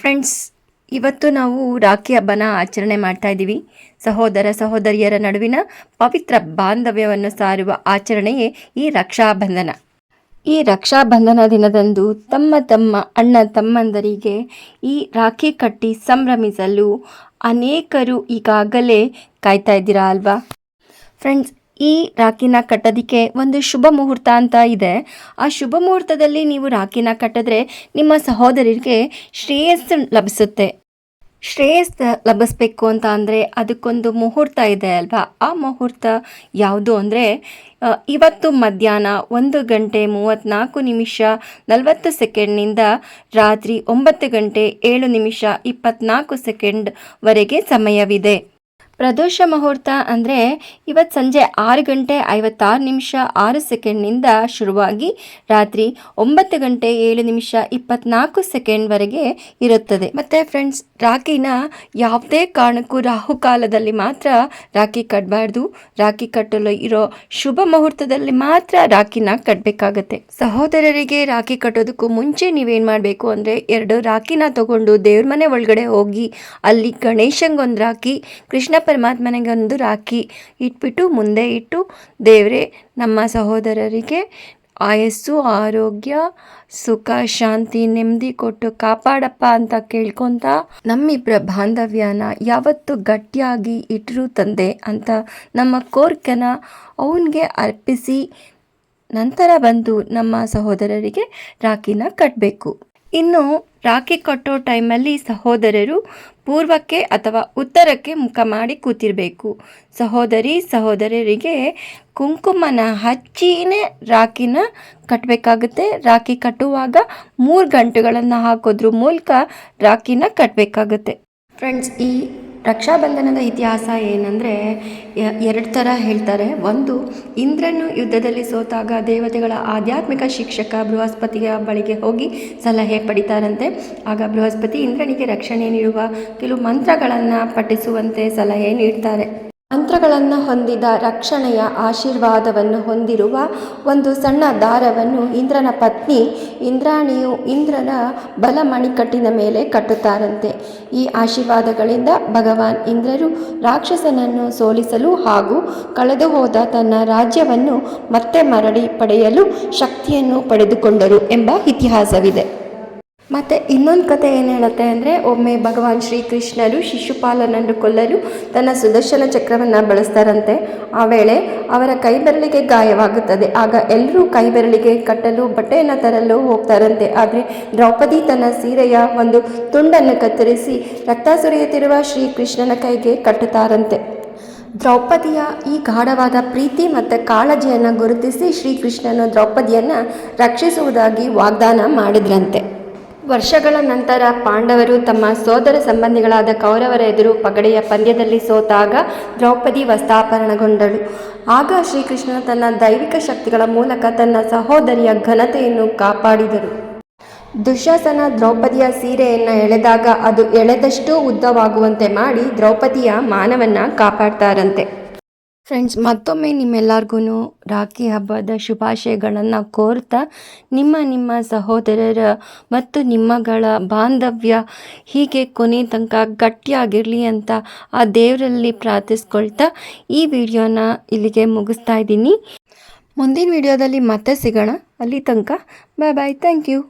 Friends, ಇವತ್ತು ನಾವು ರಾಖಿ ಹಬ್ಬನ ಆಚರಣೆ ಮಾಡ್ತಾ ಇದ್ದೀವಿ. ಸಹೋದರ ಸಹೋದರಿಯರ ನಡುವಿನ ಪವಿತ್ರ ಬಾಂಧವ್ಯವನ್ನು ಸಾರುವ ಆಚರಣೆಯೇ ಈ ರಕ್ಷಾಬಂಧನ ಈ ರಕ್ಷಾಬಂಧನ ದಿನದಂದು ತಮ್ಮ ತಮ್ಮ ಅಣ್ಣ ತಮ್ಮಂದರಿಗೆ ಈ ರಾಖಿ ಕಟ್ಟಿ ಸಂಭ್ರಮಿಸಲು ಅನೇಕರು ಈಗಾಗಲೇ ಕಾಯ್ತಾ ಇದ್ದೀರಾ ಅಲ್ವಾ? ಫ್ರೆಂಡ್ಸ್ ಈ ರಾಖಿನ ಕಟ್ಟೋದಕ್ಕೆ ಒಂದು ಶುಭ ಮುಹೂರ್ತ ಅಂತ ಇದೆ. ಆ ಶುಭ ಮುಹೂರ್ತದಲ್ಲಿ ನೀವು ರಾಖಿನ ಕಟ್ಟಿದ್ರೆ ನಿಮ್ಮ ಸಹೋದರಿಗೆ ಶ್ರೇಯಸ್ಸು ಲಭಿಸುತ್ತೆ. ಶ್ರೇಯಸ್ ಲಭಿಸ್ಬೇಕು ಅಂತ ಅಂದರೆ ಅದಕ್ಕೊಂದು ಮುಹೂರ್ತ ಇದೆ ಅಲ್ವಾ? ಆ ಮುಹೂರ್ತ ಯಾವುದು ಅಂದರೆ ಇವತ್ತು ಮಧ್ಯಾಹ್ನ ಒಂದು ಗಂಟೆ ಮೂವತ್ತ್ನಾಲ್ಕು ನಿಮಿಷ ನಲವತ್ತು ಸೆಕೆಂಡ್ನಿಂದ ರಾತ್ರಿ ಒಂಬತ್ತು ಗಂಟೆ ಏಳು ನಿಮಿಷ ಇಪ್ಪತ್ತ್ನಾಲ್ಕು ಸೆಕೆಂಡ್ವರೆಗೆ ಸಮಯವಿದೆ. ಪ್ರದೋಷ ಮುಹೂರ್ತ ಅಂದರೆ ಇವತ್ತು ಸಂಜೆ ಆರು ಗಂಟೆ ಐವತ್ತಾರು ನಿಮಿಷ ಆರು ಸೆಕೆಂಡ್ನಿಂದ ಶುರುವಾಗಿ ರಾತ್ರಿ ಒಂಬತ್ತು ಗಂಟೆ ಏಳು ನಿಮಿಷ ಇಪ್ಪತ್ನಾಲ್ಕು ಸೆಕೆಂಡ್ವರೆಗೆ ಇರುತ್ತದೆ. ಮತ್ತು ಫ್ರೆಂಡ್ಸ್ ರಾಖಿನ ಯಾವುದೇ ಕಾರಣಕ್ಕೂ ರಾಹುಕಾಲದಲ್ಲಿ ಮಾತ್ರ ರಾಖಿ ಕಟ್ಟಬಾರ್ದು ರಾಖಿ ಕಟ್ಟಲು ಇರೋ ಶುಭ ಮುಹೂರ್ತದಲ್ಲಿ ಮಾತ್ರ ರಾಖಿನ ಕಟ್ಟಬೇಕಾಗತ್ತೆ ಸಹೋದರರಿಗೆ ರಾಖಿ ಕಟ್ಟೋದಕ್ಕೂ ಮುಂಚೆ ನೀವೇನು ಮಾಡಬೇಕು ಅಂದರೆ ಎರಡು ರಾಖಿನ ತಗೊಂಡು ದೇವ್ರ ಮನೆ ಒಳಗಡೆ ಹೋಗಿ ಅಲ್ಲಿ ಗಣೇಶಂಗೊಂದು ರಾಖಿ ಕೃಷ್ಣ ಪರಮಾತ್ಮನಿಗೆ ಒಂದು ರಾಖಿ ಇಟ್ಬಿಟ್ಟು ಮುಂದೆ ಇಟ್ಟು ದೇವರೇ, ನಮ್ಮ ಸಹೋದರರಿಗೆ ಆಯಸ್ಸು, ಆರೋಗ್ಯ, ಸುಖ, ಶಾಂತಿ, ನೆಮ್ಮದಿ ಕೊಟ್ಟು ಕಾಪಾಡಪ್ಪ ಅಂತ ಕೇಳ್ಕೊತ ನಮ್ಮಿಬ್ಬರ ಬಾಂಧವ್ಯನ ಯಾವತ್ತು ಗಟ್ಟಿಯಾಗಿ ಇಟ್ಟರು ತಂದೆ ಅಂತ ನಮ್ಮ ಕೋರ್ಕೆನ ಅವನಿಗೆ ಅರ್ಪಿಸಿ ನಂತರ ಬಂದು ನಮ್ಮ ಸಹೋದರರಿಗೆ ರಾಖಿನ ಕಟ್ಟಬೇಕು ಇನ್ನು ರಾಖಿ ಕಟ್ಟೋ ಟೈಮಲ್ಲಿ ಸಹೋದರರು ಪೂರ್ವಕ್ಕೆ ಅಥವಾ ಉತ್ತರಕ್ಕೆ ಮುಖ ಮಾಡಿ ಕೂತಿರಬೇಕು. ಸಹೋದರಿ ಸಹೋದರರಿಗೆ ಕುಂಕುಮನ ಹಚ್ಚಿನೇ ರಾಖಿನ ಕಟ್ಟಬೇಕಾಗುತ್ತೆ ರಾಖಿ ಕಟ್ಟುವಾಗ ಮೂರು ಗಂಟೆಗಳನ್ನು ಹಾಕೋದ್ರ ಮೂಲಕ ರಾಖಿನ ಕಟ್ಟಬೇಕಾಗುತ್ತೆ ಫ್ರೆಂಡ್ಸ್ ಈ ರಕ್ಷಾಬಂಧನದ ಇತಿಹಾಸ ಏನಂದರೆ ಎರಡು ಥರ ಹೇಳ್ತಾರೆ. ಒಂದು, ಇಂದ್ರನು ಯುದ್ಧದಲ್ಲಿ ಸೋತಾಗ ದೇವತೆಗಳ ಆಧ್ಯಾತ್ಮಿಕ ಶಿಕ್ಷಕ ಬೃಹಸ್ಪತಿಯ ಬಳಿಗೆ ಹೋಗಿ ಸಲಹೆ ಪಡಿತಾರಂತೆ. ಆಗ ಬೃಹಸ್ಪತಿ ಇಂದ್ರನಿಗೆ ರಕ್ಷಣೆ ನೀಡುವ ಕೆಲವು ಮಂತ್ರಗಳನ್ನು ಪಠಿಸುವಂತೆ ಸಲಹೆ ನೀಡ್ತಾರೆ. ಮಂತ್ರಗಳನ್ನು ಹೊಂದಿದ ರಕ್ಷಣೆಯ ಆಶೀರ್ವಾದವನ್ನು ಹೊಂದಿರುವ ಒಂದು ಸಣ್ಣ ದಾರವನ್ನು ಇಂದ್ರನ ಪತ್ನಿ ಇಂದ್ರಾಣಿಯು ಇಂದ್ರನ ಬಲ ಮಣಿಕಟ್ಟಿನ ಮೇಲೆ ಕಟ್ಟುತ್ತಾರಂತೆ. ಈ ಆಶೀರ್ವಾದಗಳಿಂದ ಭಗವಾನ್ ಇಂದ್ರರು ರಾಕ್ಷಸನನ್ನು ಸೋಲಿಸಲು ಹಾಗೂ ಕಳೆದು ಹೋದ ತನ್ನ ರಾಜ್ಯವನ್ನು ಮತ್ತೆ ಮರಳಿ ಪಡೆಯಲು ಶಕ್ತಿಯನ್ನು ಪಡೆದುಕೊಂಡರು ಎಂಬ ಇತಿಹಾಸವಿದೆ. ಮತ್ತು ಇನ್ನೊಂದು ಕತೆ ಏನು ಹೇಳುತ್ತೆ ಅಂದರೆ, ಒಮ್ಮೆ ಭಗವಾನ್ ಶ್ರೀಕೃಷ್ಣರು ಶಿಶುಪಾಲನನ್ನು ಕೊಲ್ಲಲು ತನ್ನ ಸುದರ್ಶನ ಚಕ್ರವನ್ನು ಬಳಸ್ತಾರಂತೆ. ಆ ವೇಳೆ ಅವರ ಕೈಬೆರಳಿಗೆ ಗಾಯವಾಗುತ್ತದೆ. ಆಗ ಎಲ್ಲರೂ ಕೈಬೆರಳಿಗೆ ಕಟ್ಟಲು, ಬಟ್ಟೆಯನ್ನು ತರಲು ಹೋಗ್ತಾರಂತೆ. ಆದರೆ ದ್ರೌಪದಿ ತನ್ನ ಸೀರೆಯ ಒಂದು ತುಂಡನ್ನು ಕತ್ತರಿಸಿ ರಕ್ತ ಸುರಿಯುತ್ತಿರುವ ಶ್ರೀಕೃಷ್ಣನ ಕೈಗೆ ಕಟ್ಟುತ್ತಾರಂತೆ. ದ್ರೌಪದಿಯ ಈ ಗಾಢವಾದ ಪ್ರೀತಿ ಮತ್ತು ಕಾಳಜಿಯನ್ನು ಗುರುತಿಸಿ ಶ್ರೀಕೃಷ್ಣನು ದ್ರೌಪದಿಯನ್ನು ರಕ್ಷಿಸುವುದಾಗಿ ವಾಗ್ದಾನ ಮಾಡಿದ್ರಂತೆ. ವರ್ಷಗಳ ನಂತರ ಪಾಂಡವರು ತಮ್ಮ ಸೋದರ ಸಂಬಂಧಿಗಳಾದ ಕೌರವರ ಎದುರು ಪಗಡೆಯ ಪಂದ್ಯದಲ್ಲಿ ಸೋತಾಗ ದ್ರೌಪದಿ ವಸ್ತಾಪರಣಗೊಂಡಳು ಆಗ ಶ್ರೀಕೃಷ್ಣ ತನ್ನ ದೈವಿಕ ಶಕ್ತಿಗಳ ಮೂಲಕ ತನ್ನ ಸಹೋದರಿಯ ಘನತೆಯನ್ನು ಕಾಪಾಡಿದರು ದುಶಾಸನ ದ್ರೌಪದಿಯ ಸೀರೆಯನ್ನು ಎಳೆದಾಗ ಅದು ಎಳೆದಷ್ಟು ಉದ್ದವಾಗುವಂತೆ ಮಾಡಿ ದ್ರೌಪದಿಯ ಮಾನವನ್ನು ಕಾಪಾಡ್ತಾರಂತೆ. ಫ್ರೆಂಡ್ಸ್ ಮತ್ತೊಮ್ಮೆ ನಿಮ್ಮೆಲ್ಲರಿಗೂ ರಾಖಿ ಹಬ್ಬದ ಶುಭಾಶಯಗಳನ್ನು ಕೋರ್ತಾ ನಿಮ್ಮ ನಿಮ್ಮ ಸಹೋದರರ ಮತ್ತು ನಿಮ್ಮಗಳ ಬಾಂಧವ್ಯ ಹೀಗೆ ಕೊನೆ ತನಕ ಗಟ್ಟಿಯಾಗಿರಲಿ ಅಂತ ಆ ದೇವರಲ್ಲಿ ಪ್ರಾರ್ಥಿಸ್ಕೊಳ್ತಾ ಈ ವಿಡಿಯೋನ ಇಲ್ಲಿಗೆ ಮುಗಿಸ್ತಾ ಇದ್ದೀನಿ. ಮುಂದಿನ ವಿಡಿಯೋದಲ್ಲಿ ಮತ್ತೆ ಸಿಗೋಣ. ಅಲ್ಲಿ ತನಕ ಬಾಯ್ ಬಾಯ್ ಥ್ಯಾಂಕ್ ಯು